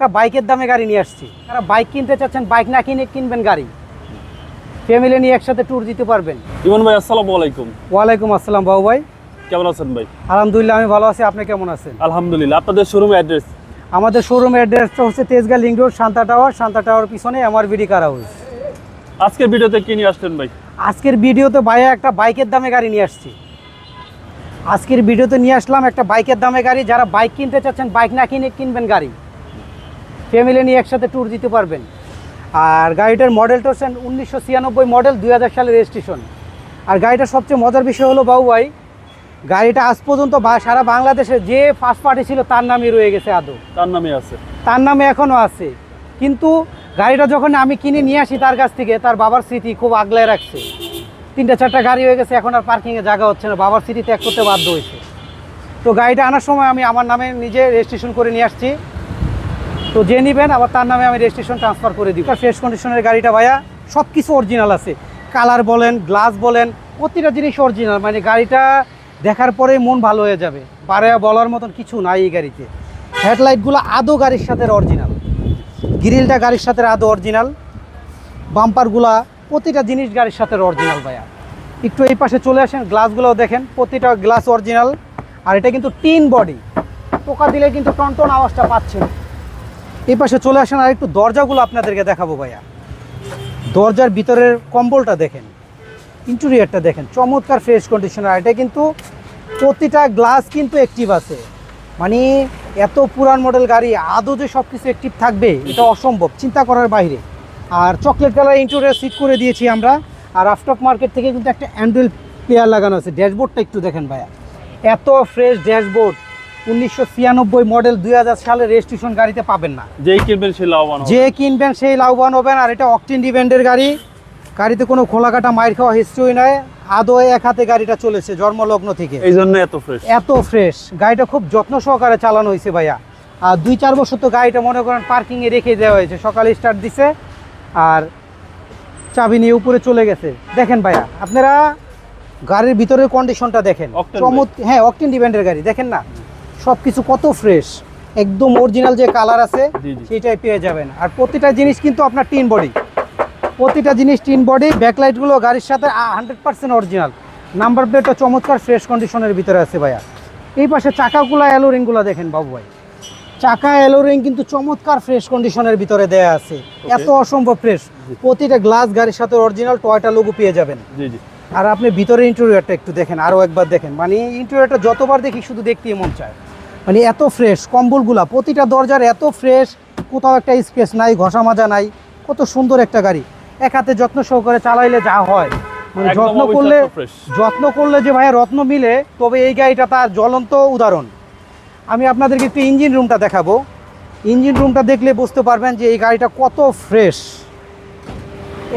একটা বাইকের দামে গাড়ি নিয়ে আসছি। তারা বাইক কিনতে চাচ্ছেন বাইক না কিনে কিনবেন গাড়ি। ফ্যামিলি নিয়ে একসাথে ট্যুর দিতে পারবেন। ইমন ভাই আসসালামু আলাইকুম। ওয়ালাইকুম আসসালাম বাবু ভাই। কেমন আছেন ভাই? আলহামদুলিল্লাহ আমি ভালো আছি। আপনি কেমন আছেন? আলহামদুলিল্লাহ। আপনাদের শোরুম অ্যাড্রেস আমাদের শোরুম অ্যাড্রেসটা হচ্ছে Tejgaon link road Shanta tower Shanta tower পিছনে আমার বিডি কার হাউস আজকের ভিডিওতে কি নিয়ে আসছেন ভাই? আজকের ভিডিওতে ভাইয়া একটা বাইকের দামে গাড়ি নিয়ে আসছি। আজকের ভিডিওতে নিয়ে আসলাম একটা বাইকের দামে গাড়ি। যারা বাইক কিনতে চাচ্ছেন বাইক না কিনে কিনবেন গাড়ি। ফ্যামিলি নিয়ে একসাথে ট্যুর দিতে পারবেন। আর গাড়িটার মডেলটা হচ্ছে উনিশশো ছিয়ানব্বই মডেল দুই হাজার সালের রেজিস্ট্রেশন আর গাড়িটার সবচেয়ে মজার বিষয় হলো বাবু ভাই গাড়িটা আজ পর্যন্ত বা- সারা বাংলাদেশে যে ফার্স্ট পার্টি ছিল তার নামই রয়ে গেছে আদৌ। তার নামে আছে। তার নামে এখনও আছে। কিন্তু গাড়িটা যখন আমি কিনে নিয়ে আসি তার কাছ থেকে তার বাবার স্মৃতি খুব আগলায় রাখছে। তিনটা চারটা গাড়ি হয়ে গেছে এখন আর পার্কিংয়ে জায়গা হচ্ছে না বাবার স্মৃতি ত্যাগ করতে বাধ্য হয়েছে। তো গাড়িটা আনার সময় আমি আমার নামে নিজে রেজিস্ট্রেশন করে নিয়ে আসছি। তো যে নেবেন, আবার তার নামে আমি রেজিস্ট্রেশন ট্রান্সফার করে দিব। ফ্রেশ কন্ডিশনের গাড়িটা ভাইয়া সব কিছু অরিজিনাল আছে। কালার বলেন গ্লাস বলেন, প্রতিটা জিনিস অরিজিনাল মানে গাড়িটা দেখার পরেই মন ভালো হয়ে যাবে। পারে বলার মতন কিছু নাই এই গাড়িতে। হেডলাইটগুলো আদৌ গাড়ির সাথে অরিজিনাল গ্রিলটা গাড়ির সাথে আদৌ অরিজিনাল বাম্পারগুলা প্রতিটা জিনিস গাড়ির সাথে অরিজিনাল ভাইয়া। একটু এই পাশে চলে আসেন গ্লাসগুলোও দেখেন, প্রতিটা গ্লাস অরিজিনাল আর এটা কিন্তু টিন বডি। টোকা দিলে কিন্তু টনটন আওয়াজটা পাচ্ছেন। এই পাশে চলে আসেন আর একটু দরজাগুলো আপনাদেরকে দেখাবো ভাইয়া। দরজার ভিতরের কম্বলটা দেখেন ইন্টেরিয়ারটা দেখেন, চমৎকার ফ্রেশ কন্ডিশনার এটা কিন্তু প্রতিটা গ্লাস কিন্তু অ্যাক্টিভ আছে। মানে এত পুরান মডেল গাড়ি, আদৌ যে সব কিছু অ্যাক্টিভ থাকবে, এটা অসম্ভব, চিন্তা করার বাইরে। আর চকলেট কালার ইন্টেরিয়ার সিট করে দিয়েছি আমরা। আর আফটক মার্কেট থেকে কিন্তু একটা অ্যান্ড্রয়েড প্লেয়ার লাগানো আছে। ড্যাশবোর্ডটা একটু দেখেন ভাইয়া। এত ফ্রেশ ড্যাশবোর্ড উনিশশো ছিয়ানব্বই মডেল দুই হাজার সালের রেজিস্ট্রেশন গাড়িতে পাবেন না। যেই কিনবেন সেই লাভবান যে কিনবেন সেই লাভবান হবেন আর এটা অকটিন ডিভেন্ডের গাড়ি। গাড়িতে কোনো খোলা কাটা মাইর খাওয়া হিস্ট্রি নয় আদৌ এক হাতে গাড়িটা চলেছে জন্মলগ্ন থেকে। এই জন্য এত ফ্রেশ এত ফ্রেশ গাড়িটা খুব যত্ন সহকারে চালানো হয়েছে ভাইয়া। আর দুই চার বছর তো গাড়িটা মনে করেন পার্কিংয়ে রেখে দেওয়া হয়েছে। সকালে স্টার্ট দিছে আর চাবি নিয়ে উপরে চলে গেছে। দেখেন ভাইয়া আপনারা গাড়ির ভিতরের কন্ডিশনটা দেখেন। চমৎ হ্যাঁ অকটিন ডিভেন্ডের গাড়ি। দেখেন না? সব কিছু কত ফ্রেশ একদম অরিজিনাল যে কালার আছে। সেটাই পেয়ে যাবেন। আর প্রতিটা জিনিস কিন্তু আপনার টিন বডি প্রতিটা জিনিস টিন বডি ব্যাকলাইটগুলো গাড়ির সাথে হান্ড্রেড পার্সেন্ট অরিজিনাল নাম্বার প্লেটটা চমৎকার ফ্রেশ কন্ডিশনের ভিতরে আছে ভাইয়া। এই পাশে চাকাগুলো অ্যালোরিংগুলো দেখেন বাবু ভাই। চাকা অ্যালোরিং কিন্তু চমৎকার ফ্রেশ কন্ডিশনের ভিতরে দেয়া আছে। এত অসম্ভব ফ্রেশ প্রতিটা গ্লাস গাড়ির সাথে অরিজিনাল টয়টা লোগো পেয়ে যাবেন। আর আপনি ভিতরে ইন্টেরিয়রটা একটু দেখেন আরও একবার দেখেন। মানে ইন্টেরিয়রটা যতবার দেখি শুধু দেখতেই মন চায়। মানে এত ফ্রেশ কম্বলগুলা প্রতিটা দরজার এত ফ্রেশ কোথাও একটা স্পেস নাই ঘষা মাজা নাই কত সুন্দর একটা গাড়ি। এক হাতে যত্ন সহকারে চালাইলে যা হয়। মানে যত্ন করলে যত্ন করলে যে ভাইয়া রত্ন মিলে তবে এই গাড়িটা তার জ্বলন্ত উদাহরণ। আমি আপনাদেরকে একটু ইঞ্জিন রুমটা দেখাবো। ইঞ্জিন রুমটা দেখলে বুঝতে পারবেন যে এই গাড়িটা কত ফ্রেশ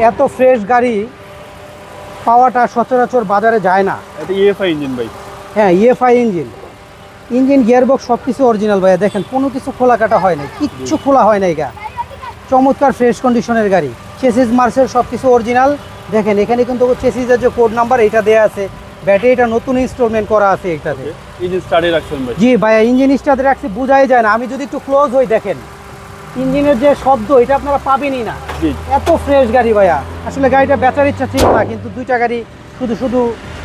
এত ফ্রেশ গাড়ি পাওয়াটা সচরাচর বাজারে যায় না। এটা ইএফআই ইঞ্জিন ভাই। হ্যাঁ ইএফআই ইঞ্জিন ইঞ্জিন গিয়ারবক্স সব কিছু অরিজিনাল ভাইয়া। দেখেন কোনো কিছু খোলা কাটা হয় নাই কিচ্ছু খোলা হয় না গা। চমৎকার ফ্রেশ কন্ডিশনের গাড়ি। চেসিস মার্সের সব কিছু অরিজিনাল দেখেন এখানে কিন্তু চেসিসের যে কোড নাম্বার এটা দেওয়া আছে। ব্যাটারিটা নতুন ইনস্টলমেন্ট করা আছে এটাতে জি ভাইয়া ইঞ্জিন স্টার্টে রাখছি বোঝাই যায় না। আমি যদি একটু ক্লোজ হই দেখেন। ইঞ্জিনের যে শব্দ এটা আপনারা পাবেনই না। এত ফ্রেশ গাড়ি ভাইয়া। আসলে গাড়িটা বেচার ইচ্ছা ছিল না কিন্তু দুইটা গাড়ি শুধু শুধু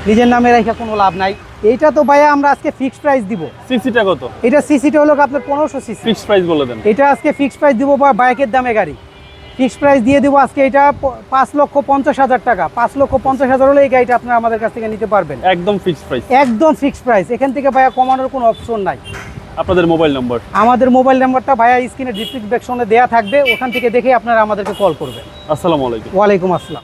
নিজের নামে রেখে কোনো লাভ নাই। এইটা তো ভাইয়া আমরা আজকে ফিক্সড প্রাইস দিব। সিসিটা কত? এটা সিসিটা হলো আপনার পনেরোশো সিসি ফিক্সড প্রাইস বলে দেন। এটা আজকে ফিক্সড প্রাইস দিব বা বাইকের দামে গাড়ি। ফিক্সড প্রাইস দিয়ে দিব আজকে এটা পাঁচ লক্ষ পঞ্চাশ হাজার টাকা। পাঁচ লক্ষ পঞ্চাশ হাজার হলে এই গাড়িটা আপনারা আমাদের কাছ থেকে নিতে পারবেন। একদম ফিক্সড প্রাইস একদম ফিক্সড প্রাইস এখান থেকে ভাইয়া কমানোর কোনো অপশন নাই। আপনাদের মোবাইল নম্বর আমাদের মোবাইল নাম্বারটা ভাইয়া স্ক্রিনে ডিসক্রিপশনে দেওয়া থাকবে। ওখান থেকে দেখে আপনারা আমাদেরকে কল করবেন। আসসালামু আলাইকুম। ওয়ালাইকুম আসসালাম।